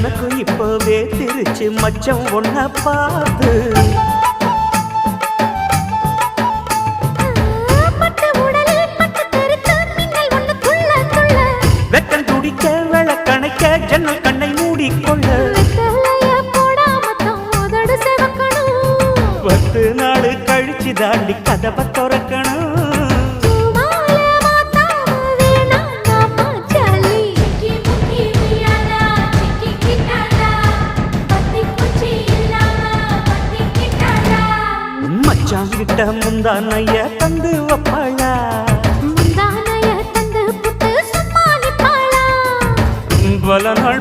எனக்கும் இப்பவே திருச்சு மச்சம் ஒன்ன பார்த்து. வெக்கம் துடிக்க விளக்கணைக்க ஜன்னல் கண்ணை மூடிக்கொள்ள. பத்து நாள் கழிச்சு தாண்டி கதவை திறக்கணும். மச்சான் கிட்ட முந்தானைய தந்து வப்பாளா? முந்தானைய தந்து புட்டு சும்மா நிப்பாளா பல நாள்